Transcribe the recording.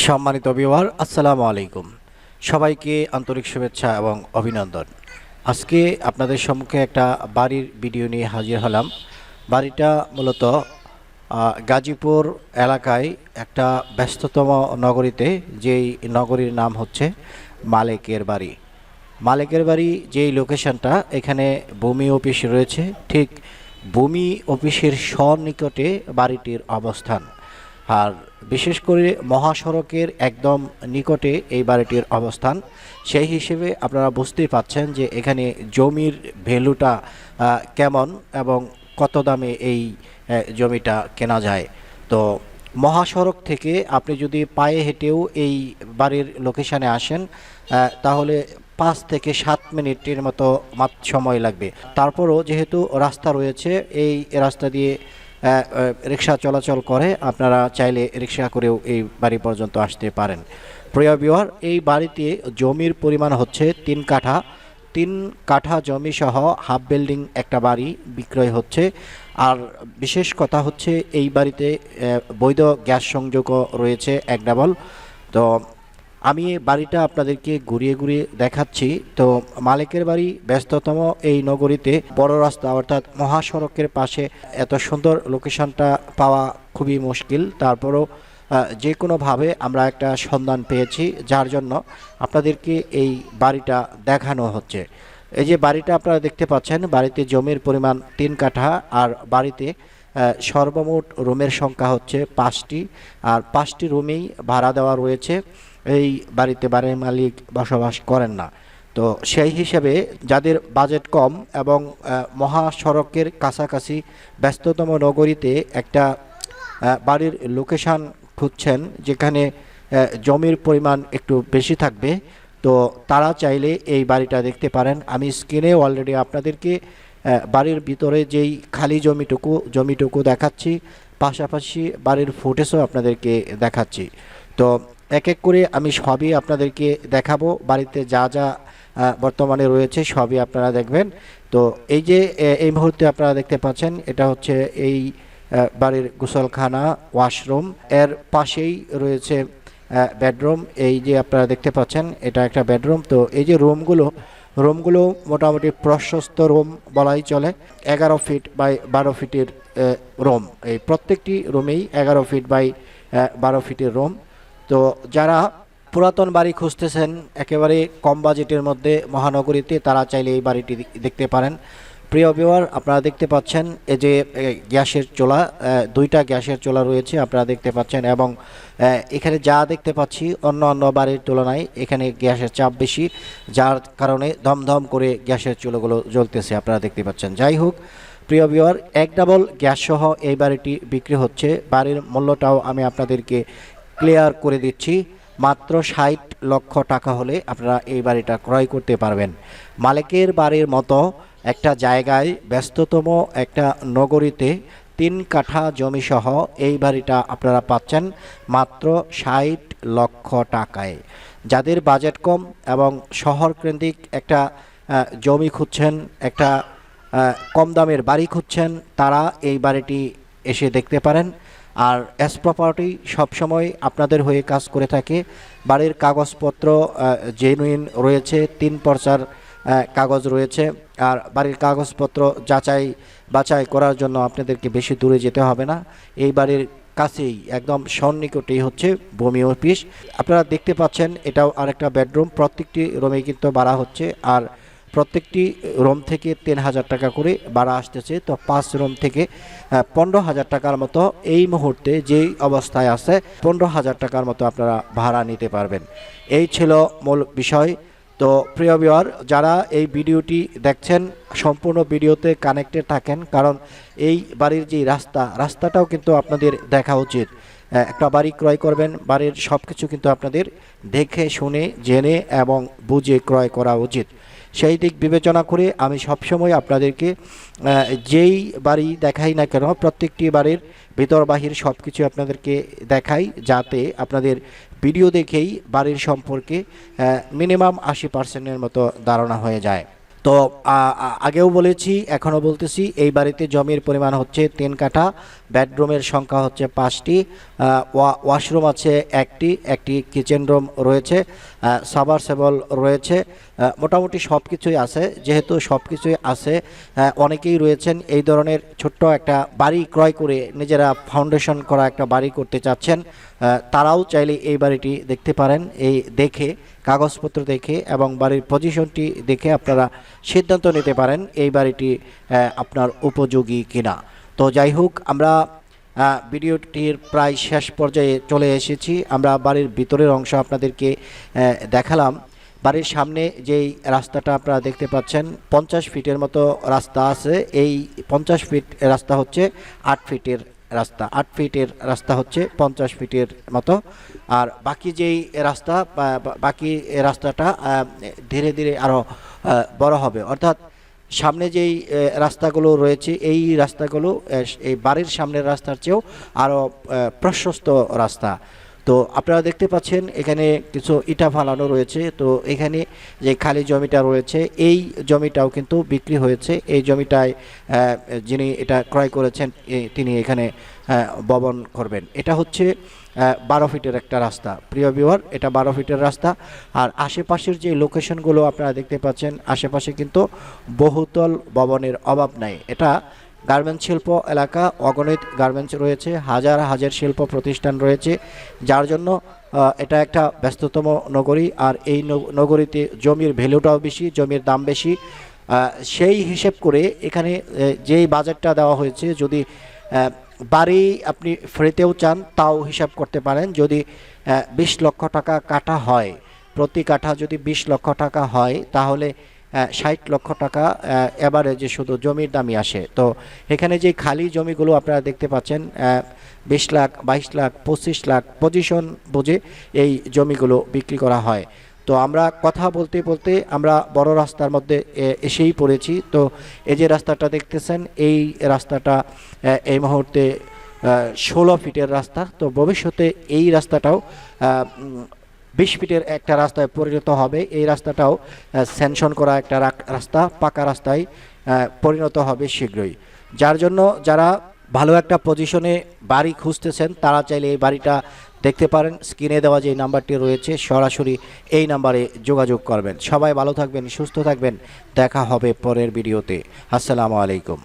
সম্মানিত বিওয়ার আসসালামু আলাইকুম। সবাইকে আন্তরিক শুভেচ্ছা এবং অভিনন্দন। আজকে আপনাদের সম্মুখে একটা বাড়ির ভিডিও নিয়ে হাজির হলাম। বাড়িটা মূলত গাজীপুর এলাকায় একটা ব্যস্ততম নগরীতে, যেই নগরীর নাম হচ্ছে মালেকের বাড়ি। মালিকের বাড়ি যেই লোকেশনটা এখানে ভূমি অফিস রয়েছে। ঠিক ভূমি অফিসের সন্নিকটে বাড়িটির অবস্থান। আর বিশেষ করে মহাসড়কের একদম নিকটে এই বাড়িটির অবস্থান, সেই হিসেবে আপনারা বুঝতেই পাচ্ছেন যে এখানে জমির ভ্যালুটা কেমন এবং কত দামে এই জমিটা কেনা যায়। তো মহাসড়ক থেকে আপনি যদি পায়ে হেঁটেও এই বাড়ির লোকেশানে আসেন তাহলে পাঁচ থেকে সাত মিনিটের মতো সময় লাগবে। তারপরও যেহেতু রাস্তা রয়েছে, এই রাস্তা দিয়ে রিক্সা চলাচল করে, আপনারা চাইলে রিক্সা করেও এই বাড়ি পর্যন্ত আসতে পারেন। প্রিয় বিহার এই বাড়িতে জমির পরিমাণ হচ্ছে তিন কাঠা। তিন কাঠা জমি সহ হাফ বিল্ডিং একটা বাড়ি বিক্রয় হচ্ছে। আর বিশেষ কথা হচ্ছে, এই বাড়িতে বৈধ গ্যাস সংযোগও রয়েছে এক ডাবল। তো আমি বাড়িটা আপনাদেরকে ঘুরিয়ে ঘুরিয়ে দেখাচ্ছি। তো মালিকের বাড়ি ব্যস্ততম এই নগরীতে, বড় রাস্তা অর্থাৎ মহাসড়কের পাশে। এত সুন্দর লোকেশনটা পাওয়া খুবই মুশকিল। তারপরও যে কোনোভাবে আমরা একটা সন্ধান পেয়েছি, যার জন্য আপনাদেরকে এই বাড়িটা দেখানো হচ্ছে। এই যে বাড়িটা আপনারা দেখতে পাচ্ছেন, বাড়িতে জমির পরিমাণ তিন কাঠা, আর বাড়িতে সর্বমোট রুমের সংখ্যা হচ্ছে পাঁচটি। আর পাঁচটি রুমেই ভাড়া দেওয়া রয়েছে। এই বাড়িতে বাড়ির মালিক বসবাস করেন না। তো সেই হিসেবে যাদের বাজেট কম এবং মহাসড়কের কাছাকাছি ব্যস্ততম নগরীতে একটা বাড়ির লোকেশান খুঁজছেন, যেখানে জমির পরিমাণ একটু বেশি থাকবে, তো তারা চাইলে এই বাড়িটা দেখতে পারেন। আমি স্ক্রিনে অলরেডি আপনাদেরকে বাড়ির ভিতরে যেই খালি জমিটুকু জমিটুকু দেখাচ্ছি, পাশাপাশি বাড়ির ফুটেজও আপনাদেরকে দেখাচ্ছি। তো এক এক করে আমি সবই আপনাদেরকে দেখাবো। বাড়িতে যা যা বর্তমানে রয়েছে সবই আপনারা দেখবেন। তো এই যে এই মুহূর্তে আপনারা দেখতে পাচ্ছেন, এটা হচ্ছে এই বাড়ির গোসলখানা, ওয়াশরুম। এর পাশেই রয়েছে বেডরুম। এই যে আপনারা দেখতে পাচ্ছেন, এটা একটা বেডরুম। তো এই যে রুমগুলো রুমগুলো মোটামুটি প্রশস্ত রুম বলাই চলে, এগারো ফিট বাই বারো ফিটের রুম। এই প্রত্যেকটি রুমেই এগারো ফিট বাই বারো ফিটের রুম। তো যারা পুরাতন বাড়ি খুঁজতেছেন, একেবারে কম বাজেটের মধ্যে মহানগরীতে তারা চাইলে এই বাড়িটি দেখতে পারেন। প্রিয় বিওয়ার আপনারা দেখতে পাচ্ছেন এই যে গ্যাসের চোলা দুইটা গ্যাসের চোলা রয়েছে, আপনারা দেখতে পাচ্ছেন এবং এখানে যা দেখতে পাচ্ছি অন্য অন্য বাড়ির তুলনায় এখানে গ্যাসের চাপ বেশি, যার কারণে দমদম করে গ্যাসের চুলোগুলো জ্বলতেছে, আপনারা দেখতে পাচ্ছেন। যাই হোক, প্রিয় বিওয়ার এক ডাবল গ্যাস সহ এই বাড়িটি বিক্রি হচ্ছে। বাড়ির মূল্যটাও আমি আপনাদেরকে ক্লিয়ার করে দিচ্ছি। মাত্র ষাট লক্ষ টাকা হলে আপনারা এই বাড়িটা ক্রয় করতে পারবেন। মালিকের বাড়ির মতো একটা জায়গায় ব্যস্ততম একটা নগরীতে তিন কাঠা জমি সহ এই বাড়িটা আপনারা পাচ্ছেন মাত্র ষাট লক্ষ টাকায়। যাদের বাজেট কম এবং শহর কেন্দ্রিক একটা জমি খুঁজছেন, একটা কম দামের বাড়ি খুঁজছেন, তারা এই বাড়িটি এসে দেখতে পারেন। আর এস প্রপার্টি সবসময় আপনাদের হয়ে কাজ করে থাকে। বাড়ির কাগজপত্র জেনুইন রয়েছে, তিন পর্চার কাগজ রয়েছে। আর বাড়ির কাগজপত্র যাচাই, বাছাই করার জন্য আপনাদেরকে বেশি দূরে যেতে হবে না। এই বাড়ির কাছেই, একদম সন্নিকটেই হচ্ছে ভূমি অফিস। আপনারা দেখতে পাচ্ছেন, এটাও আরেকটা বেডরুম। প্রত্যেকটি রুমে কিন্তু বাড়া হচ্ছে। আর প্রত্যেকটি রুম থেকে তিন হাজার টাকা করে ভাড়া আসতেছে। তো পাঁচ রুম থেকে পনেরো হাজার টাকার মতো এই মুহূর্তে যেই অবস্থায় আছে, পনেরো হাজার টাকার মতো আপনারা ভাড়া নিতে পারবেন। এই ছিল মূল বিষয়। তো প্রিয় বিহার যারা এই ভিডিওটি দেখছেন, সম্পূর্ণ ভিডিওতে কানেক্টেড থাকেন, কারণ এই বাড়ির যে রাস্তা, রাস্তাটাও কিন্তু আপনাদের দেখা উচিত। একটা বাড়ি ক্রয় করবেন, বাড়ির সব কিছু কিন্তু আপনাদের দেখে, শুনে, জেনে এবং বুঝে ক্রয় করা উচিত। সেই দিক বিবেচনা করে আমি সবসময় আপনাদেরকে যেই বাড়ি দেখাই না কেন, প্রত্যেকটি বাড়ির ভিতর বাহির সব কিছু আপনাদেরকে দেখাই যাতে আপনাদের ভিডিও দেখেই বাড়ির সম্পর্কে মিনিমাম আশি পার্সেন্টের মতো ধারণা হয়ে যায়। তো আগেও বলেছি, এখনও বলতেছি, এই বাড়িতে জমির পরিমাণ হচ্ছে তিন কাঠা। বেডরুমের সংখ্যা হচ্ছে পাঁচটি ওয়া- ওয়াশরুম আছে একটি একটি কিচেন রুম রয়েছে সাবারসেবল রয়েছে মোটামুটি সব কিছুই আছে, যেহেতু সব কিছুই আছে অনেকেই রয়েছেন এই ধরনের ছোট্ট একটা বাড়ি ক্রয় করে নিজেরা ফাউন্ডেশন করা একটা বাড়ি করতে চাচ্ছেন তারাও চাইলে এই বাড়িটি দেখতে পারেন, এই দেখে, কাগজপত্র দেখে এবং বাড়ির পজিশনটি দেখে আপনারা সিদ্ধান্ত নিতে পারেন এই বাড়িটি আপনার উপযোগী কিনা। তো যাই হোক, আমরা ভিডিওটির প্রায় শেষ পর্যায়ে চলে এসেছি। আমরা বাড়ির ভিতরের অংশ আপনাদেরকে দেখালাম। বাড়ির সামনে যেই রাস্তাটা আপনারা দেখতে পাচ্ছেন, পঞ্চাশ ফিটের মতো রাস্তা আছে। এই পঞ্চাশ ফিট রাস্তা হচ্ছে আট ফিটের রাস্তা। আট ফিটের রাস্তা হচ্ছে পঞ্চাশ ফিটের মতো। আর বাকি যেই রাস্তা বাকি রাস্তাটা ধীরে ধীরে আরও বড় হবে। অর্থাৎ সামনে যেই রাস্তাগুলো রয়েছে এই রাস্তাগুলো এই বাড়ির সামনের রাস্তার চেয়েও আরও প্রশস্ত রাস্তা। তো আপনারা দেখতে পাচ্ছেন, এখানে কিছু ইটা ফালানো রয়েছে। তো এখানে যে খালি জমিটা রয়েছে, এই জমিটাও কিন্তু বিক্রি হয়েছে। এই জমিটায় যিনি এটা ক্রয় করেছেন তিনি এখানে ভবন করবেন। এটা হচ্ছে বারো ফিটের একটা রাস্তা। প্রিয় বিওয়ার এটা বারো ফিটের রাস্তা। আর আশেপাশের যে লোকেশনগুলো আপনারা দেখতে পাচ্ছেন, আশেপাশে কিন্তু বহুতল ভবনের অভাব নাই। এটা গার্মেন্টস শিল্প এলাকা, অগণিত গার্মেন্টস রয়েছে, হাজার হাজার শিল্প প্রতিষ্ঠান রয়েছে, যার জন্য এটা একটা ব্যস্ততম নগরী, আর এই নগরীতে জমির ভ্যালুটাও বেশি, জমির দাম বেশি। সেই হিসেব করে এখানে যেই বাজেটটা দেওয়া হয়েছে, যদি বাড়ি আপনি ফ্রিতেও চান, তাও হিসাব করতে পারেন। যদি বিশ লক্ষ টাকা কাটা হয়, প্রতি কাঠা যদি বিশ লক্ষ টাকা হয়, তাহলে ষাট লক্ষ টাকা যে শুধু জমির দামই আসে। তো এখানে যে খালি জমিগুলো আপনারা দেখতে পাচ্ছেন বিশ লাখ, বাইশ লাখ, পঁচিশ লাখ পজিশন বুঝে এই জমিগুলো বিক্রি করা হয়। তো আমরা কথা বলতে বলতে আমরা বড় রাস্তার মধ্যে এসেই পড়েছি। তো এই যে রাস্তাটা দেখতেছেন, এই রাস্তাটা এই মুহূর্তে ষোলো ফিটের রাস্তা। তো ভবিষ্যতে এই রাস্তাটাও বিশ ফিটের একটা রাস্তায় পরিণত হবে। এই রাস্তাটাও স্যাংশন করা একটা রাস্তা, পাকা রাস্তায় পরিণত হবে শীঘ্রই। যার জন্য যারা ভালো একটা পজিশনে বাড়ি খুঁজতেছেন, তারা চাইলে এই বাড়িটা দেখতে পারেন। স্ক্রিনে দেওয়া যে নাম্বারটি রয়েছে, সরাসরি এই নাম্বারে যোগাযোগ করবেন। সবাই ভালো থাকবেন, সুস্থ থাকবেন। দেখা হবে পরের ভিডিওতে। আসসালামু আলাইকুম।